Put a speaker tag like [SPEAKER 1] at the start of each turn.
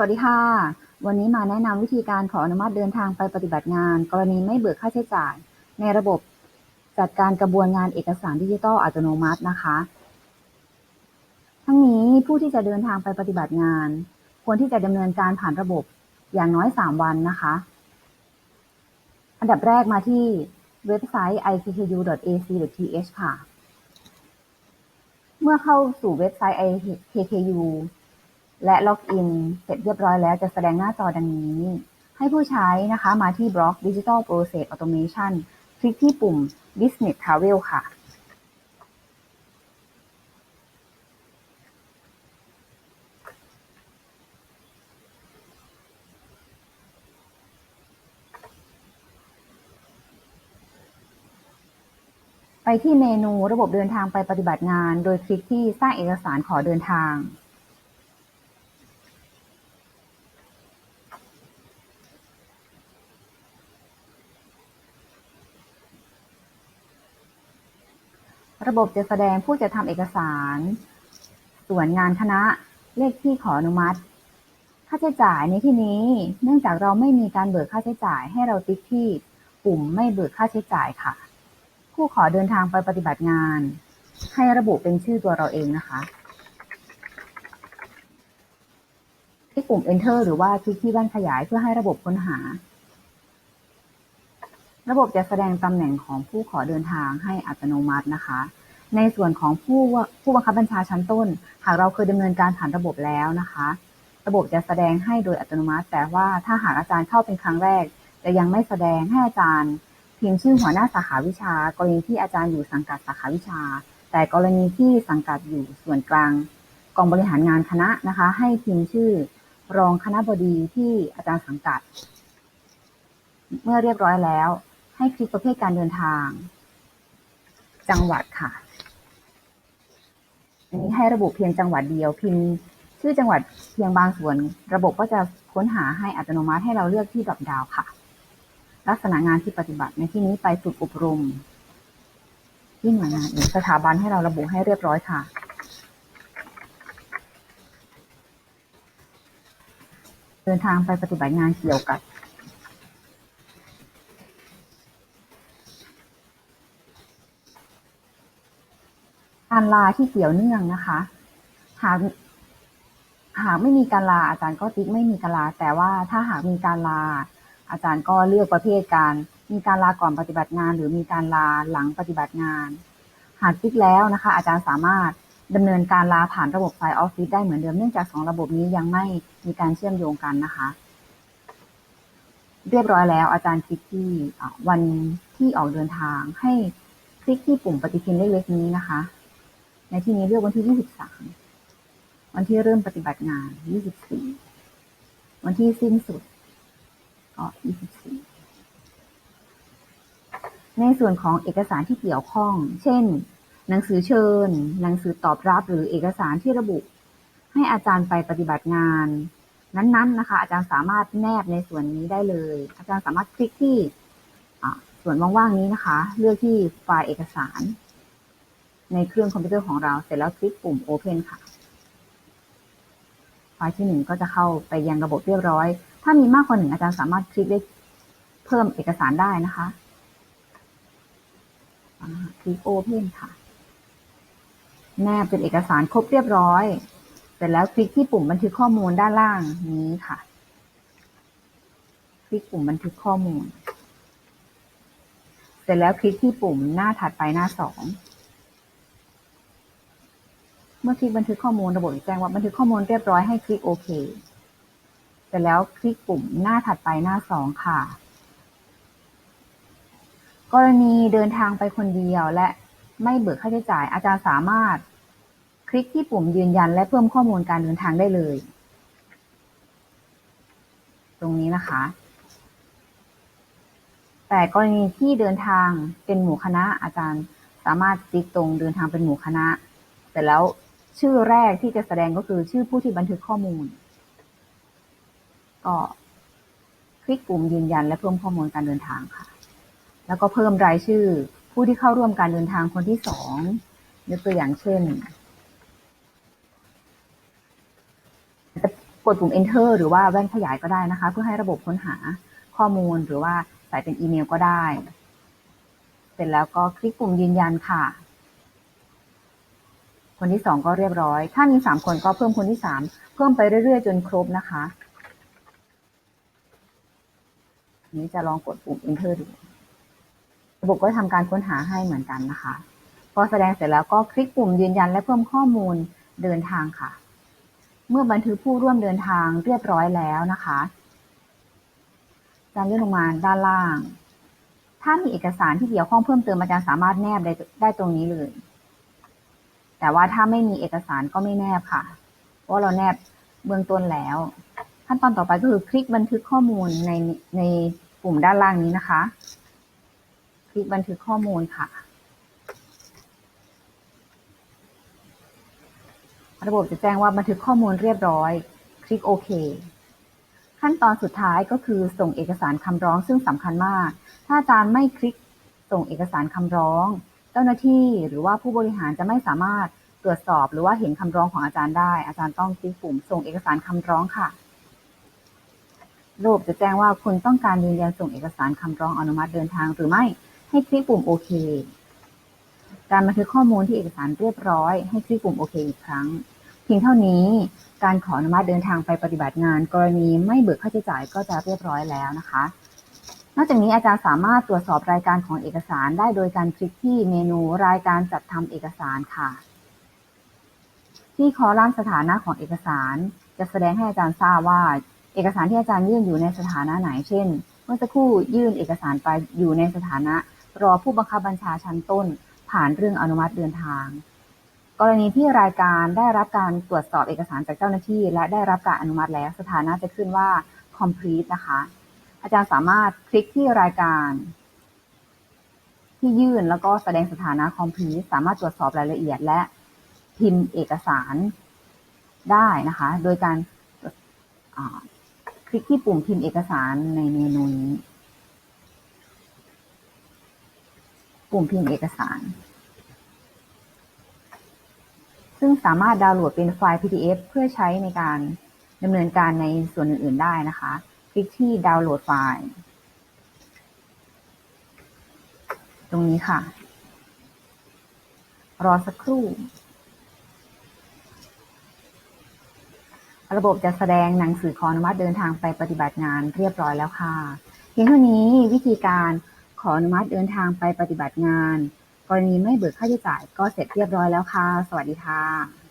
[SPEAKER 1] สวัสดีค่ะ วันนี้มาแนะนำวิธีการขออนุมัติเดินทางไปปฏิบัติงาน กรณีไม่เบิกค่าใช้จ่าย ในระบบจัดการกระบวนงานเอกสารดิจิทัลอัตโนมัตินะคะ ทั้งนี้ผู้ที่จะเดินทางไปปฏิบัติงาน ควรที่จะดำเนินการผ่านระบบอย่างน้อย 3 วันนะคะ อันดับแรกมาที่เว็บไซต์ ikku.ac.th ค่ะ เมื่อเข้าสู่เว็บไซต์ ikku และล็อกอินเสร็จเรียบร้อยแล้วจะแสดงหน้าจอดังนี้ ให้ผู้ใช้นะคะมาที่บล็อก Digital Process Automation คลิกที่ปุ่ม Business Travel ค่ะ ไปที่เมนูระบบเดินทางไปปฏิบัติงาน โดยคลิกที่สร้างเอกสารขอเดินทาง ระบบจะแสดงผู้จะทำเอกสาร ส่วนงานคณะ เลขที่ขออนุมัติ ค่าใช้จ่ายในที่นี้ เนื่องจากเราไม่มีการเบิกค่าใช้จ่ายให้เราติ๊กที่ปุ่มไม่เบิกค่าใช้จ่ายค่ะ ผู้ขอเดินทางไปปฏิบัติงาน ให้ระบุเป็นชื่อตัวเราเองนะคะที่ปุ่ม enter หรือว่าคลิกที่แว่นขยายเพื่อให้ระบบค้นหา ระบบจะแสดงตำแหน่งของผู้ขอเดินทางให้อัตโนมัตินะคะ ในส่วนของผู้ผู้บังคับบัญชาชั้นต้น หากเราเคยดำเนินการผ่านระบบแล้วนะคะ ระบบจะแสดงให้โดยอัตโนมัติ แต่ว่าถ้าหากอาจารย์เข้าเป็นครั้งแรก จะยังไม่แสดงให้อาจารย์พิมพ์ชื่อหัวหน้าสาขาวิชา กรณีที่อาจารย์อยู่สังกัดสาขาวิชา แต่กรณีที่สังกัดอยู่ส่วนกลางกองบริหารงานคณะนะคะ ให้พิมพ์ชื่อรองคณะบดีที่อาจารย์สังกัด เมื่อเรียบร้อยแล้ว ให้คลิกประเภทการเดินทาง จังหวัดค่ะ อันนี้ให้ระบุเพียงจังหวัดเดียว พิมพ์ชื่อจังหวัดเพียงบางส่วน ระบบก็จะค้นหาให้อัตโนมัติให้เราเลือกที่ดรอปดาวค่ะ ลักษณะงานที่ปฏิบัติในที่นี้ไปฝึกอบรมที่หน่วยงานหรือสถาบันให้เราระบุให้เรียบร้อยค่ะเดินทางไปปฏิบัติงานเกี่ยวกับ การ ลาที่เกี่ยวเนื่องนะคะ หากหากไม่มีการลาอาจารย์ก็ติ๊กไม่มีการลา แต่ว่าถ้าหากมีการลา อาจารย์ก็เลือกประเภทการมีการลาก่อนปฏิบัติงาน หรือมีการลาหลังปฏิบัติงาน หากติ๊กแล้วนะคะ อาจารย์สามารถดำเนินการลาผ่านระบบไฟล์ออฟฟิศได้เหมือนเดิมเนื่องจากสองระบบนี้ยังไม่มีการเชื่อมโยงกันนะคะ เรียบร้อยแล้ว อาจารย์คลิกที่วันที่ออกเดินทาง ให้คลิกที่ปุ่มปฏิทินเล็กๆนี้นะคะ ในที่นี้เลือกวันที่ 23 วันที่เริ่มปฏิบัติงาน 24 วันที่สิ้นสุดก็24 ในส่วนของเอกสารที่เกี่ยวข้อง เช่น หนังสือเชิญ หนังสือตอบรับ หรือเอกสารที่ระบุ ให้อาจารย์ไปปฏิบัติงาน นั้นๆนะคะ อาจารย์สามารถแนบในส่วนนี้ได้เลย อาจารย์สามารถคลิกที่ส่วนว่างๆนี้นะคะ เลือกที่ไฟล์เอกสาร ในเครื่องคอมพิวเตอร์ของเรา เสร็จแล้วคลิกปุ่ม Open ค่ะ ไฟล์ที่หนึ่งก็จะเข้าไปยังระบบเรียบร้อย ถ้ามีมากกว่าหนึ่งอาจารย์สามารถคลิกได้เพิ่มเอกสารได้นะคะคลิก Open ค่ะ แนบเป็นเอกสารครบเรียบร้อย เสร็จแล้วคลิกที่ปุ่มบันทึกข้อมูลด้านล่างนี้ค่ะ คลิกปุ่มบันทึกข้อมูล เสร็จแล้วคลิกที่ปุ่มหน้าถัดไปหน้าสอง เมื่อคลิกบันทึกข้อมูลระบบแจ้งว่าบันทึกข้อมูลเรียบร้อยให้คลิกโอเคเสร็จแล้วคลิกปุ่มหน้าถัดไปหน้าสองค่ะ กรณีเดินทางไปคนเดียวและไม่เบิกค่าใช้จ่าย อาจารย์สามารถ คลิกที่ปุ่มยืนยัน และเพิ่มข้อมูลการเดินทางได้เลย ตรงนี้นะคะ แต่กรณีที่เดินทางเป็นหมู่คณะอาจารย์สามารถคลิกตรงเดินทางเป็นหมู่คณะ เสร็จแล้ว ชื่อแรกที่จะแสดงก็คือชื่อผู้ที่บันทึกข้อมูล ก็คลิกปุ่มยืนยันและเพิ่มข้อมูลการเดินทางค่ะ แล้วก็เพิ่มรายชื่อผู้ที่เข้าร่วมการเดินทางคนที่สองยกตัวอย่างเช่นจะกดปุ่ม enter หรือว่าแว่นขยายก็ได้นะคะ เพื่อให้ระบบค้นหาข้อมูลหรือว่าใส่เป็นอีเมลก็ได้ เสร็จแล้วก็คลิกปุ่มยืนยันค่ะ คนที่สองก็เรียบร้อย ถ้ามีสามคนก็เพิ่มคนที่สามเพิ่มไปเรื่อยๆ จนครบนะคะนี้จะลองกดปุ่ม enter ดู ระบบก็ทำการค้นหาให้เหมือนกันนะคะ พอแสดงเสร็จแล้วก็คลิกปุ่มยืนยันและเพิ่มข้อมูลเดินทางค่ะ เมื่อบันทึกผู้ร่วมเดินทางเรียบร้อยแล้วนะคะอาจารย์เลื่อนลงมาด้านล่าง ถ้ามีเอกสารที่เกี่ยวข้องเพิ่มเติมอาจารย์สามารถแนบได้ได้ตรงนี้เลย แต่ว่าถ้าไม่มีเอกสารก็ไม่แนบค่ะ เพราะเราแนบเบื้องต้นแล้ว ขั้นตอนต่อไปก็คือคลิกบันทึกข้อมูลในในปุ่มด้านล่างนี้นะคะ คลิกบันทึกข้อมูลค่ะ ระบบจะแจ้งว่าบันทึกข้อมูลเรียบร้อย คลิกโอเคขั้นตอนสุดท้ายก็คือส่งเอกสารคำร้องซึ่งสำคัญมาก ถ้าอาจารย์ไม่คลิกส่งเอกสารคำร้อง เจ้าหน้าที่หรือว่าผู้บริหารจะไม่สามารถตรวจสอบหรือว่าเห็นคำร้องของอาจารย์ได้ อาจารย์ต้องคลิกปุ่มส่งเอกสารคำร้องค่ะระบบจะแจ้งว่าคุณต้องการยืนยันส่งเอกสารคำร้องอนุมัติเดินทางหรือไม่ให้คลิกปุ่มโอเค การบันทึกข้อมูลที่เอกสารเรียบร้อย ให้คลิกปุ่มโอเคอีกครั้ง เพียงเท่านี้การขออนุมัติเดินทางไปปฏิบัติงาน กรณีไม่เบิกค่าใช้จ่ายก็จะเรียบร้อยแล้วนะคะ นอกจากนี้อาจารย์สามารถตรวจสอบรายการของเอกสารได้โดยการคลิกที่เมนูรายการจัดทำเอกสารค่ะ ที่คอลัมน์สถานะของเอกสาร จะแสดงให้อาจารย์ทราบว่า เอกสารที่อาจารย์ยื่นอยู่ในสถานะไหน เช่น เมื่อสักครู่ยื่นเอกสารไปอยู่ในสถานะ รอผู้บังคับบัญชาชั้นต้น ผ่านเรื่องอนุมัติเดินทาง กรณีที่รายการได้รับการตรวจสอบเอกสารจากเจ้าหน้าที่ และได้รับการอนุมัติแล้วสถานะจะขึ้นว่า complete นะคะ อาจารย์สามารถคลิกที่รายการ ที่ยื่นแล้วก็แสดงสถานะ complete สามารถตรวจสอบรายละเอียด และพิมพ์เอกสารได้นะคะ โดยการคลิกที่ปุ่มพิมพ์เอกสารในเมนูนี้ ปุ่มพิมพ์เอกสาร ซึ่งสามารถดาวน์โหลดเป็นไฟล์ PDF เพื่อใช้ในการดำเนินการในส่วนอื่น ๆ ได้นะคะ คลิกที่ดาวน์โหลดไฟล์ ตรงนี้ค่ะ รอสักครู่ ระบบจะแสดงหนังสือขออนุมัติเดินทางไปปฏิบัติงานเรียบร้อยแล้วค่ะเพียงเท่านี้วิธีการขออนุมัติเดินทางไปปฏิบัติงาน กรณีไม่เบิกค่าใช้จ่ายก็เสร็จเรียบร้อยแล้วค่ะ สวัสดีค่ะ